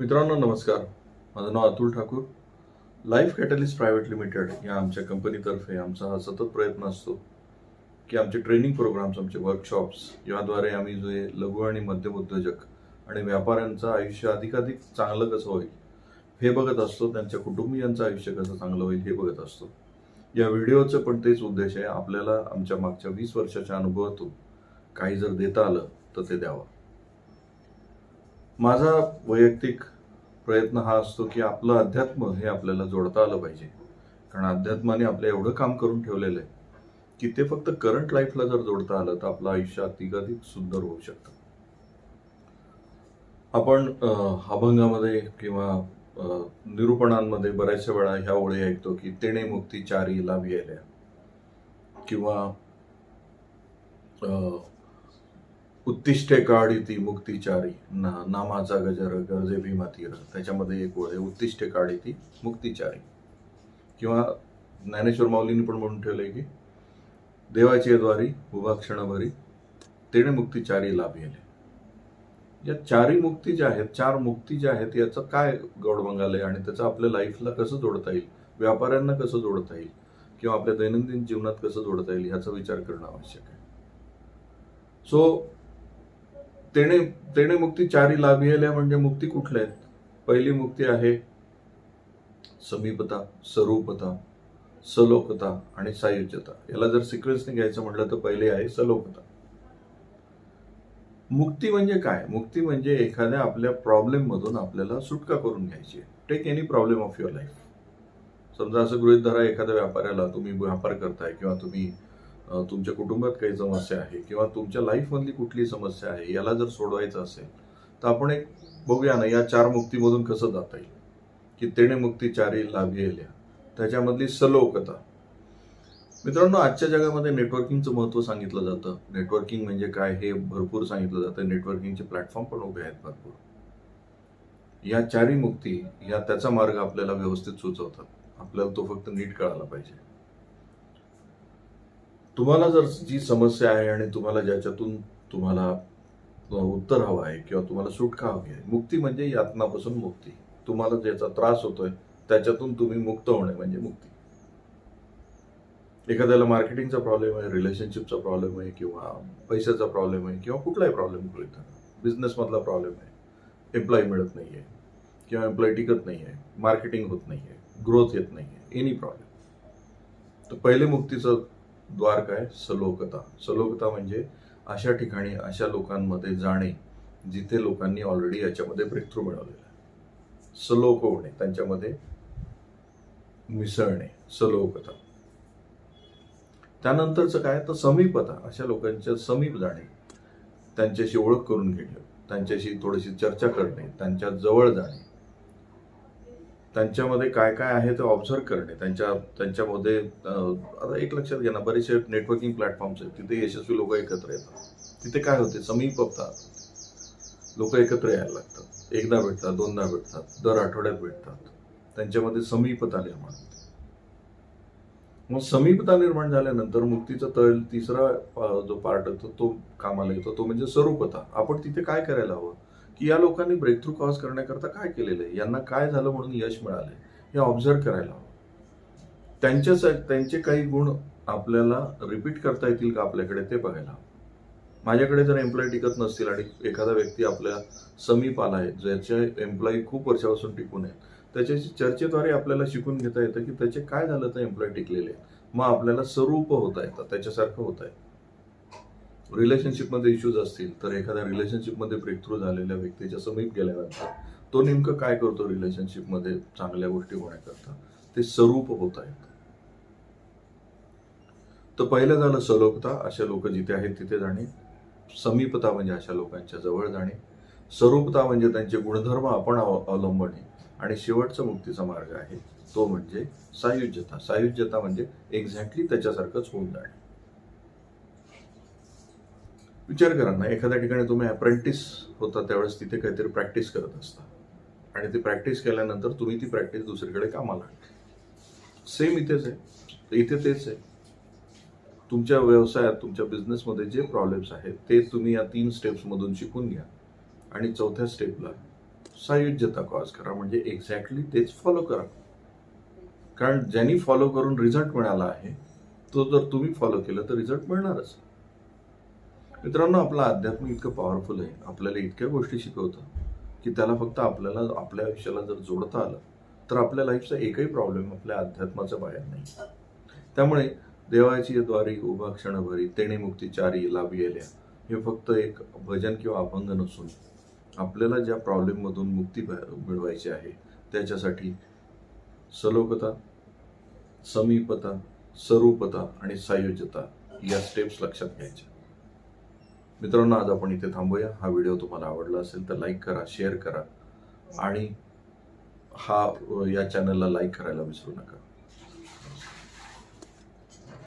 मित्रांनो नमस्कार. माझं नाव Atul Thakur. Life catalyst private limited या आमच्या कंपनीतर्फे आमचा हा सतत प्रयत्न असतो की आमचे ट्रेनिंग प्रोग्राम्स आमचे वर्कशॉप्स याद्वारे आम्ही जे लघु आणि मध्यम उद्योजक आणि व्यापाऱ्यांचं आयुष्य अधिकाधिक चांगलं कसं होईल हे बघत असतो त्यांच्या कुटुंबियांचं आयुष्य कसं चांगलं होईल हे बघत असतो. या व्हिडिओचं पण तेच उद्देश आहे आपल्याला आमच्या मागच्या वीस वर्षाच्या अनुभवातून काही जर देता आलं तर ते द्यावं. माझा वैयक्तिक प्रयत्न हा असतो की आपलं अध्यात्म हे आपल्याला जोडता आलं पाहिजे. कारण अध्यात्माने आपलं एवढं काम करून ठेवलेलं आहे की ते फक्त करंट लाईफला जर जोडता आलं तर आपलं आयुष्य अधिकाधिक सुंदर होऊ शकतं. आपण अभंगामध्ये किंवा निरूपणांमध्ये बऱ्याचशा वेळा ह्या ओळी ऐकतो की तेणे मुक्ती चारी लाभ किंवा उद्दिष्टे उत्तिष्ठे काढी ती मुक्तिचारी ना नामाचा गजर गरजे भीमातीर त्याच्यामध्ये एक ओळ आहे उद्दिष्टे काढी ती मुक्तिचारी किंवा ज्ञानेश्वर माऊलींनी पण म्हणून ठेवलंय की देवाची द्वारी उभा क्षणभरी तेने मुक्तिचारी लाभ येले या चारी मुक्ती ज्या आहेत चार मुक्ती ज्या आहेत याचं काय गौडबंगाल आहे? आणि त्याचं आपल्या लाईफला कसं जोडता येईल? व्यापाऱ्यांना कसं जोडता येईल? किंवा आपल्या दैनंदिन जीवनात कसं जोडता येईल? ह्याचा विचार करणं आवश्यक आहे. सो तेणे तेणे मुक्ती चारी लाभिलेल्या म्हणजे मुक्ती कुठल्या आहेत? पहिली मुक्ती आहे समीपता स्वरूपता सलोकता आणि सायुज्यता. याला जर सिक्वेन्सने घ्यायचं म्हटलं तर पहिले आहे सलोकता. मुक्ती म्हणजे काय? मुक्ती म्हणजे एखाद्या आपल्या प्रॉब्लेम मधून आपल्याला सुटका करून घ्यायची take any problem of your life समजा असं गृहित धरा एखाद्या व्यापाऱ्याला तुम्ही व्यापार करताय किंवा तुम्ही तुमच्या कुटुंबात काही समस्या आहे किंवा तुमच्या लाईफमधली कुठली समस्या आहे याला जर सोडवायचं असेल तर आपण एक बघूया ना या चार मुक्तीमधून कसं जाता येईल? की तेणे मुक्ती चारी लाभलेल्या त्याच्यामधली सलोकता. मित्रांनो आजच्या जगामध्ये नेटवर्किंगचं महत्त्व सांगितलं जातं. नेटवर्किंग म्हणजे काय हे भरपूर सांगितलं जातं. नेटवर्किंगचे प्लॅटफॉर्म पण उभे आहेत भरपूर. या चारी मुक्ती या त्याचा मार्ग आपल्याला व्यवस्थित सुचवतात. आपल्याला तो फक्त नीट कळायला पाहिजे. तुम्हाला जर जी समस्या आहे आणि तुम्हाला ज्याच्यातून तुम्हाला उत्तर हवं आहे किंवा तुम्हाला सुटका हवी आहे मुक्ती म्हणजे यातनापासून मुक्ती. तुम्हाला ज्याचा त्रास होतोय त्याच्यातून तुम्ही मुक्त होणे म्हणजे मुक्ती. एखाद्याला मार्केटिंगचा प्रॉब्लेम आहे रिलेशनशिपचा प्रॉब्लेम आहे किंवा पैशाचा प्रॉब्लेम आहे किंवा कुठलाही प्रॉब्लेम गृहित बिझनेसमधला प्रॉब्लेम आहे एम्प्लॉय मिळत नाही आहे किंवा एम्प्लॉय टिकत नाही आहे मार्केटिंग होत नाही आहे ग्रोथ येत नाही आहे एनी प्रॉब्लेम. तर पहिले मुक्तीचं द्वार काय सलोकता. सलोकता म्हणजे अशा ठिकाणी अशा लोकांमध्ये जाणे जिथे लोकांनी ऑलरेडी याच्यामध्ये ब्रेकथ्रू मिळवलेला आहे. सलोक होणे त्यांच्यामध्ये मिसळणे सलोकता. त्यानंतरचं काय? तर समीपता अशा लोकांच्या समीप जाणे. त्यांच्याशी ओळख करून घेणे त्यांच्याशी थोडीशी चर्चा करणे त्यांच्या जवळ जाणे. त्यांच्यामध्ये काय काय आहे ते ऑब्झर्व करणे. त्यांच्या त्यांच्यामध्ये आता एक लक्षात घ्या ना बरेचसे नेटवर्किंग प्लॅटफॉर्म्स आहेत तिथे यशस्वी लोक एकत्र येतात. तिथे काय होते? समीपता लोक एकत्र यायला लागतात. एकदा भेटतात दोनदा भेटतात दर आठवड्यात भेटतात. त्यांच्यामध्ये समीपता निर्माण होते. मग समीपता निर्माण झाल्यानंतर मुक्तीचा तळ तिसरा जो पार्ट तो तो कामाला येतो. तो म्हणजे स्वरूपता. आपण तिथे काय करायला हवं? की या लोकांनी ब्रेक थ्रू कॉज करण्याकरता काय केलेलं आहे? यांना काय झालं म्हणून यश मिळालं हे ऑब्झर्व करायला हवं. त्यांच्या त्यांचे काही गुण आपल्याला रिपीट करता येतील का आपल्याकडे ते बघायला हवं. माझ्याकडे जर एम्प्लॉय टिकत नसतील आणि एखादा व्यक्ती आपल्या समीप आला आहे ज्याचे एम्प्लॉई खूप वर्षापासून टिकून आहेत त्याच्याशी चर्चेद्वारे आपल्याला शिकून घेता येतं की त्याचे काय झालं तर एम्प्लॉय टिकलेले आहेत. मग आपल्याला स्वरूप होता येतं त्याच्यासारखं होत आहे रिलेशनशिपमध्ये इश्यूज असतील तर एखाद्या रिलेशनशिपमध्ये ब्रेक थ्रू झालेल्या व्यक्तीच्या समीप गेल्यानंतर तो नेमकं काय करतो रिलेशनशिपमध्ये चांगल्या गोष्टी होण्याकरता? ते स्वरूप होत आहेत तर पहिलं झालं सलोकता अशा लोक जिथे आहेत तिथे जाणे. समीपता म्हणजे अशा लोकांच्या जवळ जाणे. स्वरूपता म्हणजे त्यांचे गुणधर्म आपण अवलंबणे. आणि शेवटचा मुक्तीचा मार्ग आहे तो म्हणजे सायुज्यता. सायुज्यता म्हणजे एक्झॅक्टली त्याच्यासारखंच होऊन जाणे. विचार करा ना एखाद्या ठिकाणी तुम्ही अप्रेंटिस होता त्यावेळेस तिथे काहीतरी प्रॅक्टिस करत असता. आणि ती प्रॅक्टिस केल्यानंतर तुम्ही ती प्रॅक्टिस दुसरीकडे कामाला सेम इथेच आहे. इथे तेच आहे. तुमच्या व्यवसायात तुमच्या बिझनेसमध्ये जे प्रॉब्लेम्स आहेत ते तुम्ही या तीन स्टेप्समधून शिकून घ्या. आणि चौथ्या स्टेपला सायुज्यता कॉज करा. म्हणजे एक्झॅक्टली तेच फॉलो करा. कारण ज्यांनी फॉलो करून रिझल्ट मिळाला आहे तो जर तुम्ही फॉलो केलं तर रिझल्ट मिळणारच. मित्रांनो आपलं अध्यात्म इतकं पॉवरफुल आहे. आपल्याला इतक्या गोष्टी शिकवतं की त्याला फक्त आपल्याला आपल्या आयुष्याला जर जोडता आलं तर आपल्या लाईफचा एकही प्रॉब्लेम आपल्या अध्यात्माच्या बाहेर नाही. त्यामुळे देवाची द्वारी उभा क्षणभरी तेणे मुक्तीचारी लाभियल्या हे फक्त एक भजन किंवा अभंग नसून आपल्याला ज्या प्रॉब्लेममधून मुक्ती मिळवायची आहे त्याच्यासाठी सलोकता समीपता सरूपता आणि सायोज्यता या स्टेप्स लक्षात घ्यायच्या. मित्रांनो आज आपण इथे थांबूया. हा व्हिडिओ तुम्हाला आवडला असेल तर लाईक करा शेअर करा. आणि हा या चॅनलला लाईक करायला विसरू नका.